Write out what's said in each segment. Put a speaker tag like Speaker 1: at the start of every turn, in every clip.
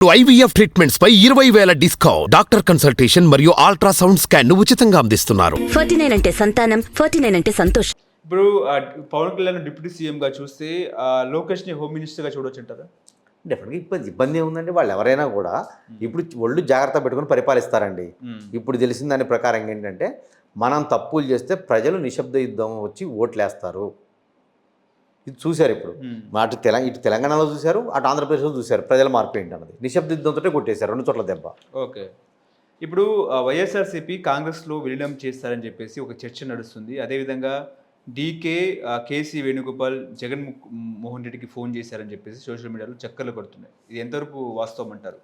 Speaker 1: IVF treatments పై ఇరవై వేల డిస్కౌంట్. డాక్టర్ కన్సల్టేషన్ మరియు అల్ట్రాసౌండ్ స్కాన్ను ఉచితంగా అందిస్తున్నారు.
Speaker 2: ఫార్టీ నైన్ అంటే సంతానం ఫార్టీ నైన్ అంటే సంతోషం.
Speaker 3: ఇప్పుడు ఆ, పవన్ కళ్యాణ్ డిప్యూటీ సీఎంగా చూస్తే ఆ, లోకేష్ని హోమ్ మినిస్టర్గా చూడొచ్చు అంటారా
Speaker 4: డెఫినెట్గా ఇబ్బంది ఇబ్బంది ఏముందండి? వాళ్ళు ఎవరైనా కూడా ఇప్పుడు ఒళ్ళు జాగ్రత్త పెట్టుకొని పరిపాలిస్తారండి. ఇప్పుడు తెలిసిన దాని ప్రకారం ఏంటంటే మనం తప్పులు చేస్తే ప్రజలు నిశ్శబ్ద యుద్ధం వచ్చి ఓట్లేస్తారు. ఇది చూశారు ఇప్పుడు. అటు తెలంగాణ ఇటు తెలంగాణలో చూశారు అటు ఆంధ్రప్రదేశ్లో చూశారు. ప్రజల మార్పు ఏంటి అన్నది నిశ్శబ్ద యుద్ధంతో కొట్టేశారు రెండు చోట్ల దెబ్బ.
Speaker 3: ఓకే. ఇప్పుడు వైఎస్ఆర్సీపీ కాంగ్రెస్లో విలీనం చేస్తారని చెప్పేసి ఒక చర్చ నడుస్తుంది. అదేవిధంగా డీకే కేసీ వేణుగోపాల్ జగన్ మోహన్ రెడ్డికి ఫోన్ చేశారని చెప్పేసి సోషల్ మీడియాలో చక్కర్లు కొడుతున్నాయి. ఇది ఎంతవరకు వాస్తవం అంటారు?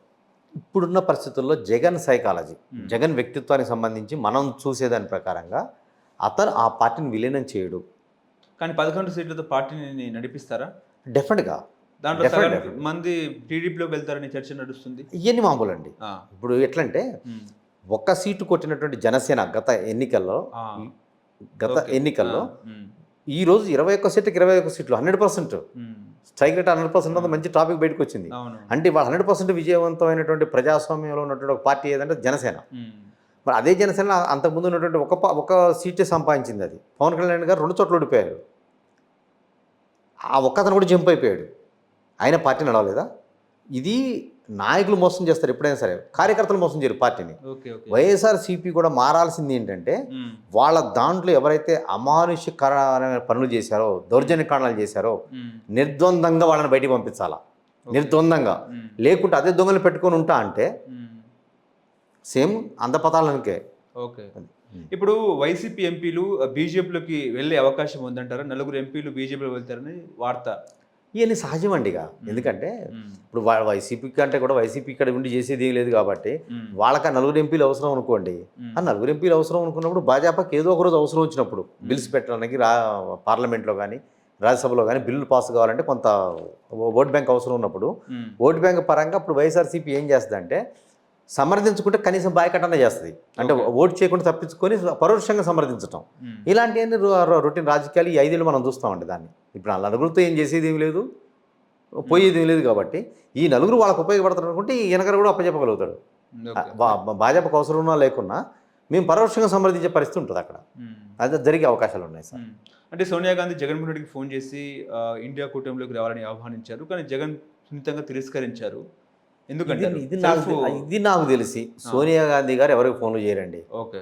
Speaker 4: ఇప్పుడున్న పరిస్థితుల్లో జగన్ సైకాలజీ జగన్ వ్యక్తిత్వానికి సంబంధించి మనం చూసేదాని ప్రకారంగా అతను ఆ పార్టీని విలీనం చేయడు.
Speaker 3: కానీ పదకొండు సీట్లతో పార్టీని నడిపిస్తారా?
Speaker 4: డెఫినెట్గా
Speaker 3: దాంట్లో సగం. మంది టీడీపీలోకి వెళ్తారని చర్చ నడుస్తుంది.
Speaker 4: ఇవన్నీ మామూలు అండి ఇప్పుడు ఎట్లంటే ఒక్క సీటు కొట్టినటువంటి జనసేన గత ఎన్నికల్లో గత. ఎన్నికల్లో ఈ రోజు ఇరవై ఒక్క సీట్కి ఇరవై ఒక్క సీట్లు hundred percent. Strike rate hundred percent అంత మంచి టాపిక్ బయటకు వచ్చింది అంటే వాళ్ళు హండ్రెడ్ పర్సెంట్ విజయవంతమైనటువంటి ప్రజాస్వామ్యంలో ఉన్నటువంటి ఒక పార్టీ ఏదంటే జనసేన. మరి అదే జనసేన అంతకుముందు ఉన్నటువంటి ఒక ఒక సీటే సంపాదించింది అది. పవన్ కళ్యాణ్ గారు రెండు చోట్ల ఓడిపోయారు. ఆ ఒక్కతను కూడా జంప్ అయిపోయాడు. ఆయన పార్టీ నడవలేదా? ఇది నాయకులు మోసం చేస్తారు ఎప్పుడైనా సరే. కార్యకర్తలు మోసం చేయరు పార్టీని. వైఎస్ఆర్ సిపి కూడా మారాల్సింది ఏంటంటే వాళ్ళ దాంట్లో ఎవరైతే అమానుష్యకరమైన పనులు చేశారో దౌర్జన్య కారణాలు చేశారో నిర్ద్వందంగా వాళ్ళని బయటికి పంపించాలా? నిర్ద్వందంగా. లేకుంటే అదే దొంగలు పెట్టుకొని ఉంటా అంటే సేమ్ అందపతాలనికే
Speaker 3: ఓకే. ఇప్పుడు వైసీపీ ఎంపీలు బీజేపీలోకి వెళ్ళే అవకాశం ఉందంటారా? నలుగురు ఎంపీలు బీజేపీలో వెళ్తారని వార్త.
Speaker 4: ఇవన్నీ సహజం అండిగా ఎందుకంటే
Speaker 3: ఉమ్,
Speaker 4: ఇప్పుడు వైసీపీ కంటే కూడా వైసీపీ ఇక్కడ ఉండి చేసేది ఏం లేదు కాబట్టి వాళ్ళకి ఆ నలుగురు ఎంపీలు అవసరం అనుకోండి. ఆ నలుగురు ఎంపీలు అవసరం అనుకున్నప్పుడు భాజపాకి ఏదో ఒక రోజు అవసరం వచ్చినప్పుడు బిల్స్ పెట్టడానికి రా పార్లమెంట్లో కానీ రాజ్యసభలో కానీ బిల్లులు పాస్ కావాలంటే కొంత ఓట్ బ్యాంక్ అవసరం ఉన్నప్పుడు ఓట్ బ్యాంక్ పరంగా ఇప్పుడు వైఎస్ఆర్సీపీ ఏం చేస్తుంది అంటే సమర్థించుకుంటే కనీసం బాయ్కట్టనే చేస్తుంది. అంటే. ఓటు చేయకుండా తప్పించుకొని పరోక్షంగా సమర్థించటం. ఇలాంటివన్నీ రొటీన్ రాజకీయాలు ఈ ఐదేళ్ళు మనం చూస్తామండి దాన్ని. ఇప్పుడు ఆ నలుగురితో ఏం చేసేది ఏం లేదు. పోయేది ఏం లేదు కాబట్టి ఈ నలుగురు వాళ్ళకు ఉపయోగపడతారు అనుకుంటే ఈ వెనకరు కూడా అప్పచెప్పగలుగుతాడు. భాజపాకు అవసరం ఉన్నా లేకున్నా మేము పరోక్షంగా సమర్థించే పరిస్థితి ఉంటుంది అక్కడ. అది జరిగే అవకాశాలు ఉన్నాయి సార్.
Speaker 3: అంటే సోనియా గాంధీ జగన్మోహన్ రెడ్డికి ఫోన్ చేసి ఇండియా కూటమిలోకి రావాలని ఆహ్వానించారు. కానీ జగన్ సున్నితంగా తిరస్కరించారు. ఎందుకంటే
Speaker 4: ఇది నాకు ఇది నాకు తెలిసి సోనియా గాంధీ గారు ఎవరికి ఫోన్లు చేయరండి.
Speaker 3: ఓకే.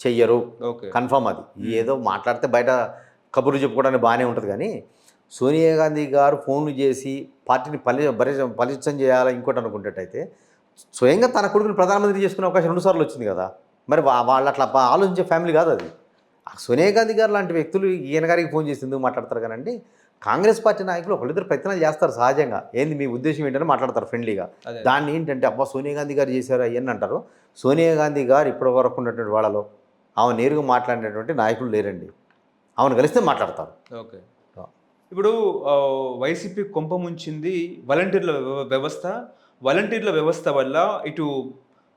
Speaker 4: చెయ్యరు.
Speaker 3: ఓకే.
Speaker 4: కన్ఫర్మ్ అది. ఏదో మాట్లాడితే బయట కబుర్లు చెప్పుకోవడానికి బాగానే ఉంటుంది కానీ సోనియా గాంధీ గారు ఫోన్లు చేసి పార్టీని పలి బలిష్టం చేయాలి ఇంకోటి అనుకునేటైతే స్వయంగా తన కొడుకుని ప్రధానమంత్రి చేసుకునే అవకాశం రెండు సార్లు వచ్చింది కదా. మరి వాళ్ళు అట్లా ఆలోచించే ఫ్యామిలీ కాదు అది. సోనియా గాంధీ గారు లాంటి వ్యక్తులు ఈయన గారికి ఫోన్ చేసి ఎందుకు మాట్లాడతారు కానండి కాంగ్రెస్ పార్టీ నాయకులు ఒకళ్ళిద్దరు ప్రయత్నాలు చేస్తారు సహజంగా. ఏంది మీ ఉద్దేశం ఏంటని మాట్లాడతారు ఫ్రెండ్లీగా దాన్ని ఏంటంటే అబ్బా సోనియా గాంధీ గారు చేశారు అవన్నీ అంటారు. సోనియా గాంధీ గారు ఇప్పటి వరకు ఉన్నటువంటి వాళ్ళలో ఆమె నేరుగా మాట్లాడినటువంటి నాయకులు లేరండి. ఆమెను కలిస్తే మాట్లాడతారు.
Speaker 3: ఓకే. ఇప్పుడు వైసీపీ కొంప ముంచింది వాలంటీర్ల వ్యవ- వ్యవస్థ. వాలంటీర్ల వ్యవస్థ వల్ల ఇటు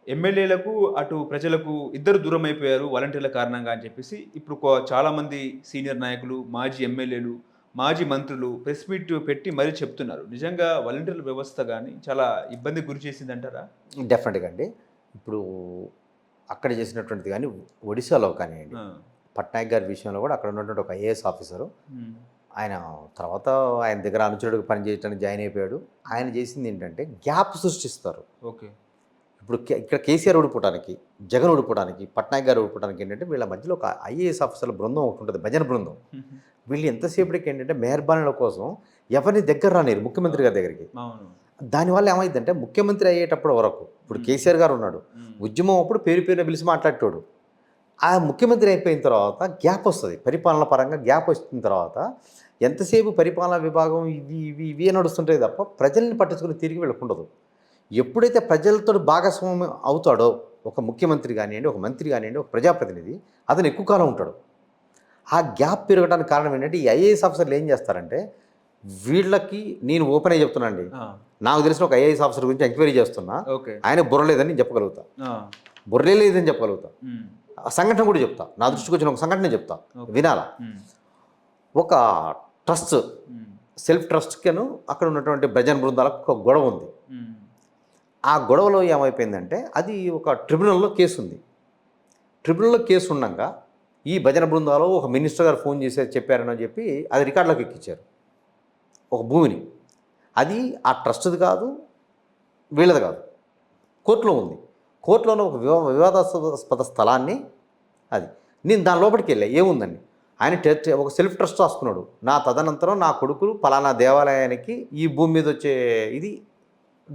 Speaker 3: ఎమ్మెల్యేలకు అటు ప్రజలకు ఇద్దరు దూరం అయిపోయారు వాలంటీర్ల కారణంగా అని చెప్పేసి ఇప్పుడు చాలామంది సీనియర్ నాయకులు మాజీ ఎమ్మెల్యేలు మాజీ మంత్రులు ప్రెస్ మీట్ పెట్టి మరీ చెప్తున్నారు. నిజంగా వాలంటీర్ల వ్యవస్థ కానీ చాలా ఇబ్బంది గురి చేసింది అంటారా
Speaker 4: డెఫినెట్గా అండి. ఇప్పుడు అక్కడ చేసినటువంటిది కానీ ఒడిశాలో కానివ్వండి. పట్నాయక్ గారి విషయంలో కూడా అక్కడ ఉన్నటువంటి ఒక ఐఏఎస్ ఆఫీసరు ఆయన తర్వాత ఆయన దగ్గర అనుచరుడికి పనిచేయడానికి జాయిన్ అయిపోయాడు. ఆయన చేసింది ఏంటంటే గ్యాప్ సృష్టిస్తారు.
Speaker 3: ఓకే.
Speaker 4: ఇప్పుడు ఇక్కడ కేసీఆర్ ఓడిపోవడానికి జగన్ ఓడిపోవడానికి పట్నాయక్ గారు ఓడిపోవడానికి ఏంటంటే వీళ్ళ మధ్యలో ఒక ఐఏఎస్ ఆఫీసర్ల బృందం ఒకటి ఉంటుంది. భజన బృందం. వీళ్ళు ఎంతసేపటికి ఏంటంటే మెహర్బానీల కోసం ఎవరిని దగ్గర రానిరు ముఖ్యమంత్రి గారి దగ్గరికి. దానివల్ల ఏమైందంటే ముఖ్యమంత్రి అయ్యేటప్పుడు వరకు ఇప్పుడు కేసీఆర్ గారు ఉన్నాడు. ఉద్యమం అప్పుడు పేరు పేరున పిలిచి మాట్లాడేటోడు. ఆ ముఖ్యమంత్రి అయిపోయిన తర్వాత గ్యాప్ వస్తుంది పరిపాలన పరంగా గ్యాప్ వచ్చిన తర్వాత ఎంతసేపు పరిపాలనా విభాగం ఇవి ఇవి ఇవి నడుస్తుంటాయి తప్ప ప్రజల్ని పట్టించుకుని తిరిగి వెళ్ళకుండదు. ఎప్పుడైతే ప్రజలతో భాగస్వామ్యం అవుతాడో ఒక ముఖ్యమంత్రి కానివ్వండి ఒక మంత్రి కానివ్వండి ఒక ప్రజాప్రతినిధి అతను ఎక్కువ కాలం ఉంటాడు. ఆ గ్యాప్ పెరగడానికి కారణం ఏంటంటే ఈ ఐఏఎస్ ఆఫీసర్లు ఏం చేస్తారంటే వీళ్ళకి నేను ఓపెన్ అయ్యి చెప్తున్నానండి. నాకు తెలిసిన ఒక ఐఏఎస్ ఆఫీసర్ గురించి ఎంక్వైరీ చేస్తున్నా. ఆయన బుర్ర లేదని నేను చెప్పగలుగుతా. బుర్రే లేదని చెప్పగలుగుతా. సంఘటన కూడా చెప్తా. నా దృష్టికి వచ్చిన ఒక సంఘటన చెప్తా. వినాలా? ఒక ట్రస్ట్ సెల్ఫ్ ట్రస్ట్కేను అక్కడ ఉన్నటువంటి భజన బృందాలకు ఒక గొడవ ఉంది. ఆ గొడవలో ఏమైపోయిందంటే అది ఒక ట్రిబ్యునల్లో కేసు ఉంది ట్రిబ్యునల్లో కేసు ఉండగా ఈ భజన బృందాలు ఒక మినిస్టర్ గారు ఫోన్ చేసి చెప్పారని చెప్పి అది రికార్డులోకి ఎక్కించారు ఒక భూమిని. అది ఆ ట్రస్ట్ది కాదు వీళ్ళది కాదు. కోర్టులో ఉంది. కోర్టులోనే ఒక వివా వివాదాస్పద స్థలాన్ని అది. నేను దాని లోపలికి వెళ్ళా. ఏముందండి? ఆయన టెస్ట్ ఒక సెల్ఫ్ ట్రస్ట్ రాసుకున్నాడు. నా తదనంతరం నా కొడుకులు పలానా దేవాలయానికి ఈ భూమి మీద వచ్చే ఇది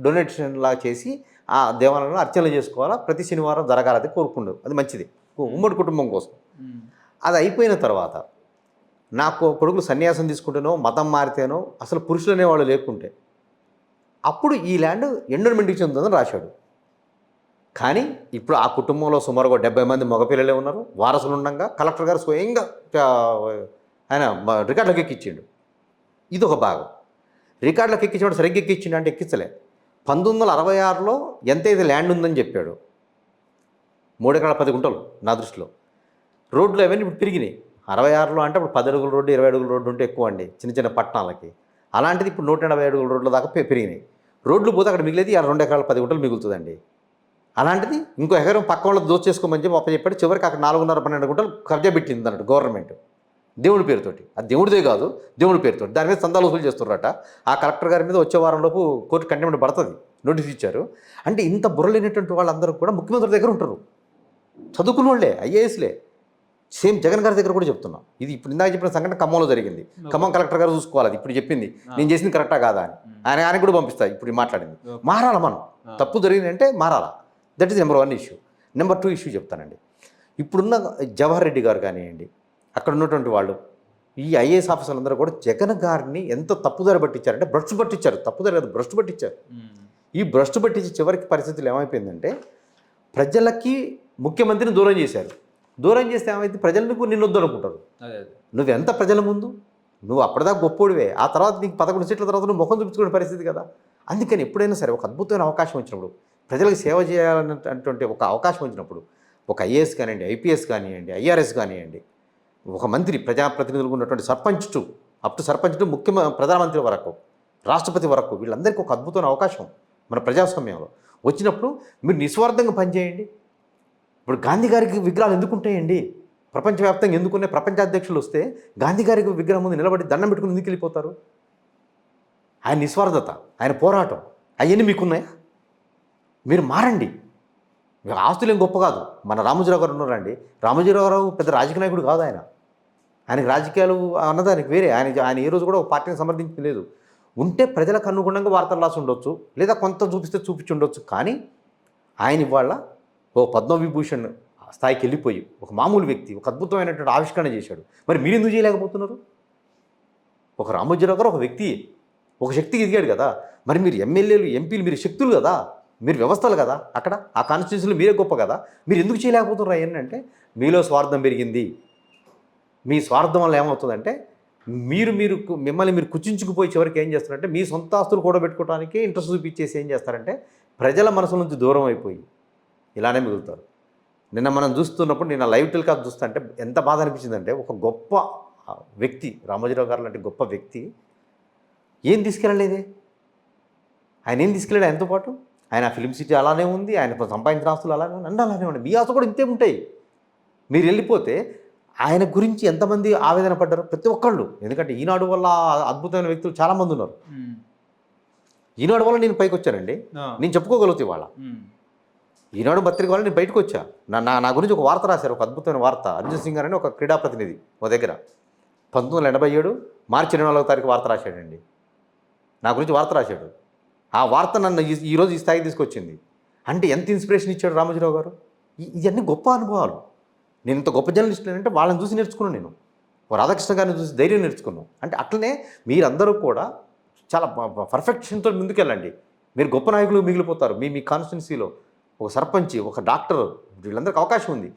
Speaker 4: డొనేషన్ లా చేసి ఆ దేవాలయంలో అర్చనలు చేసుకోవాలా? ప్రతి శనివారం జరగాలని కోరుకున్నాడు అది మంచిది. ఉమ్మడి కుటుంబం కోసం. అది అయిపోయిన తర్వాత నాకు కొడుకులు సన్యాసం తీసుకుంటేనో మతం మారితేనో అసలు పురుషులు అనేవాళ్ళు లేకుంటే అప్పుడు ఈ ల్యాండ్ ఎండోన్మెంట్కి చెందుతుందని రాశాడు. కానీ ఇప్పుడు ఆ కుటుంబంలో సుమారుగా డెబ్బై మంది మగపిల్లలే ఉన్నారు. వారసులు ఉండగా కలెక్టర్ గారు స్వయంగా ఆయన రికార్డులకు ఎక్కించిండు ఇది ఒక భాగం. రికార్డులకు ఎక్కించాడు సరిగ్గా ఎక్కించిండు అంటే ఎక్కించలే. పంతొమ్మిది వందల అరవై ఆరులో ఎంతైతే ల్యాండ్ ఉందని చెప్పాడు మూడెకరాల పది గుంటలు నా దృష్టిలో. రోడ్లు అవన్నీ ఇప్పుడు పెరిగినాయి అరవై ఆరులో అంటే ఇప్పుడు పది అడుగుల రోడ్డు ఇరవై అడుగుల రోడ్డు ఉంటే ఎక్కువ అండి చిన్న చిన్న పట్టణాలకి. అలాంటిది ఇప్పుడు నూట ఎనభై అడుగుల రోడ్ల దాకా పెరిగినాయి. రోడ్లు పోతే అక్కడ మిగిలేది ఆ రెండు ఎకరాలు పది గుంటలు మిగులుతుందండి. అలాంటిది ఇంకో ఎకరం పక్క వాళ్ళు దోచేసుకోమని చెప్పి అప్ప చెప్పాడు చివరికి అక్కడ నాలుగున్నర పన్నెండు గుంటలు కబ్జా పెట్టింది అన్నట్టు గవర్నమెంట్ దేవుడి పేరుతోటి. అది దేవుడిదే కాదు దేవుడి పేరుతోటి. దాని మీద సందాలు వసూలు చేస్తున్నారట ఆ కలెక్టర్ గారి మీద వచ్చే వారంలోపు కోర్టు కంటెంట్ పడుతుంది నోటీస్ ఇచ్చారు. అంటే ఇంత బుర్రలేనటువంటి వాళ్ళందరూ కూడా ముఖ్యమంత్రి దగ్గర ఉంటారు. చదువుకున్న వాళ్ళే ఐఏఎస్లే. సేమ్ జగన్ గారి దగ్గర కూడా చెప్తున్నా. ఇది ఇప్పుడు ఇందాక చెప్పిన సంఘటన ఖమ్మంలో జరిగింది. ఖమ్మం కలెక్టర్ గారు చూసుకోవాలి అది ఇప్పుడు చెప్పింది. నేను చేసింది కరెక్టా కాదా అని. ఆయన ఆయనకు కూడా పంపిస్తా ఇప్పుడు మాట్లాడింది. మారాల మనం? తప్పు జరిగిందంటే మారాల? That is number one issue number two issue చెప్తానండి. ఇప్పుడున్న జవహర్ రెడ్డి గారు కానివ్వండి అక్కడ ఉన్నటువంటి వాళ్ళు ఈ ఐఏఎస్ ఆఫీసర్లు అందరూ కూడా జగన్ గారిని ఎంత తప్పుదారి పట్టించారంటే భ్రష్టు పట్టించారు. తప్పుదారి కాదు భ్రష్టు పట్టించారు. ఈ భ్రష్టు పట్టించి చివరికి పరిస్థితులు ఏమైపోయిందంటే ప్రజలకి ముఖ్యమంత్రిని దూరం చేశారు. దూరం చేస్తే ఏమైంది? ప్రజలు నువ్వు నిన్ను వద్దు అనుకుంటారు నువ్వెంత ప్రజల ముందు? నువ్వు అప్పటిదాకా గొప్పోడివే. ఆ తర్వాత నీకు పదకొండు సీట్ల తర్వాత నువ్వు ముఖం చూపించుకునే పరిస్థితి కదా. అందుకని ఎప్పుడైనా సరే ఒక అద్భుతమైన అవకాశం వచ్చినప్పుడు ప్రజలకు సేవ చేయాలన్నటువంటి ఒక అవకాశం వచ్చినప్పుడు ఒక ఐఏఎస్ కానివ్వండి ఐపీఎస్ కానివ్వండి ఐఆర్ఎస్ కానివ్వండి ఒక మంత్రి ప్రజాప్రతినిధులు ఉన్నటువంటి sarpanch to up to sarpanch to ముఖ్య ప్రధానమంత్రి వరకు రాష్ట్రపతి వరకు వీళ్ళందరికీ ఒక అద్భుతమైన అవకాశం మన ప్రజాస్వామ్యంలో. వచ్చినప్పుడు మీరు నిస్వార్థంగా పనిచేయండి. ఇప్పుడు గాంధీ గారికి విగ్రహాలు ఎందుకు ఉంటాయండి ప్రపంచవ్యాప్తంగా ఎందుకున్నాయి? ప్రపంచ అధ్యక్షులు వస్తే గాంధీ గారికి విగ్రహం ముందు నిలబడి దండం పెట్టుకుని ఎందుకు వెళ్ళిపోతారు? ఆయన నిస్వార్థత ఆయన పోరాటం అవన్నీ మీకున్నాయా? మీరు మారండి. మీకు ఆస్తులు ఏం గొప్ప కాదు. మన రామోజీరావు గారు ఉన్నారండి. రామోజీరావు గారు పెద్ద రాజకీయ నాయకుడు కాదు ఆయన. ఆయనకి రాజకీయాలు అన్నదానికి వేరే. ఆయన ఆయన ఏ రోజు కూడా ఒక పార్టీని సమర్థించలేదు ఉంటే ప్రజలకు అనుగుణంగా వార్తలు రాసి ఉండొచ్చు లేదా కొంత చూపిస్తే చూపించి ఉండొచ్చు. కానీ ఆయన ఇవాళ ఓ పద్మవిభూషణ్ స్థాయికి వెళ్ళిపోయి ఒక మామూలు వ్యక్తి ఒక అద్భుతమైనటువంటి ఆవిష్కరణ చేశాడు. మరి మీరు ఎందుకు చేయలేకపోతున్నారు? ఒక రామోజీరావు గారు ఒక వ్యక్తి ఒక శక్తికి ఎదిగాడు కదా. మరి మీరు ఎమ్మెల్యేలు ఎంపీలు మీరు శక్తులు కదా. మీరు వ్యవస్థలు కదా అక్కడ. ఆ కాన్స్టిట్యూన్సీలు మీరే గొప్ప కదా. మీరు ఎందుకు చేయలేకపోతున్నారు ఏంటంటే అంటే మీలో స్వార్థం పెరిగింది. మీ స్వార్థం వల్ల ఏమవుతుందంటే మీరు మీరు మిమ్మల్ని మీరు కుచించుకుపోయి చివరికి ఏం చేస్తారంటే మీ సొంత ఆస్తులు కూడబెట్టుకోవడానికి ఇంట్రెస్ట్ చూపించేసి ఏం చేస్తారంటే ప్రజల మనసు నుంచి దూరం అయిపోయి ఇలానే మిగులుతారు. నిన్న మనం చూస్తున్నప్పుడు నిన్న లైవ్ టెలికాస్ట్ చూస్తుంటే ఎంత బాధ అనిపించిందంటే ఒక గొప్ప వ్యక్తి రామోజీరావు గారు లాంటి గొప్ప వ్యక్తి ఏం తీసుకెళ్ళలేదే? ఆయన ఏం తీసుకెళ్ళాడు ఆయనతో పాటు? ఆయన ఫిలిం సిటీ అలానే ఉంది ఆయన సంపాదించిన ఆస్తులు అలానే ఉంది అన్నీ అలానే ఉన్నాయి. మీ ఆస్తులు కూడా ఇంతే ఉంటాయి. మీరు వెళ్ళిపోతే ఆయన గురించి ఎంతమంది ఆవేదన పడ్డారు ప్రతి ఒక్కళ్ళు. ఎందుకంటే ఈనాడు వల్ల అద్భుతమైన వ్యక్తులు చాలామంది ఉన్నారు. ఈనాడు వల్ల నేను పైకి వచ్చానండి నేను చెప్పుకోగలుగుతా ఇవాళ. ఈనాడు పత్రిక వల్ల నేను బయటకు వచ్చా. నా నా నా గురించి ఒక వార్త రాశారు ఒక అద్భుతమైన వార్త. అర్జున్ సింగ్ అని ఒక క్రీడా ప్రతినిధి ఒక దగ్గర. పంతొమ్మిది వందల ఎనభై ఏడు మార్చి ఇరవై నాలుగో తారీఖు వార్త రాశాడండి. నా గురించి వార్త రాశాడు. ఆ వార్త నన్ను ఈ- ఈరోజు ఈ స్థాయికి తీసుకొచ్చింది. అంటే ఎంత ఇన్స్పిరేషన్ ఇచ్చాడు రామోజీరావు గారు? ఇవన్నీ గొప్ప అనుభవాలు. నేను ఇంత గొప్ప జర్నలిస్ట్ అంటే వాళ్ళని చూసి నేర్చుకున్నాను నేను. రాధాకృష్ణ గారిని చూసి ధైర్యం నేర్చుకున్నాను. అంటే అట్లనే మీరందరూ కూడా చాలా పర్ఫెక్షన్తో ముందుకెళ్ళండి. మీరు గొప్ప నాయకులు మిగిలిపోతారు. మీ మీ కాన్స్టిట్యున్సీలో ఒక సర్పంచి ఒక డాక్టర్ వీళ్ళందరికీ అవకాశం ఉంది.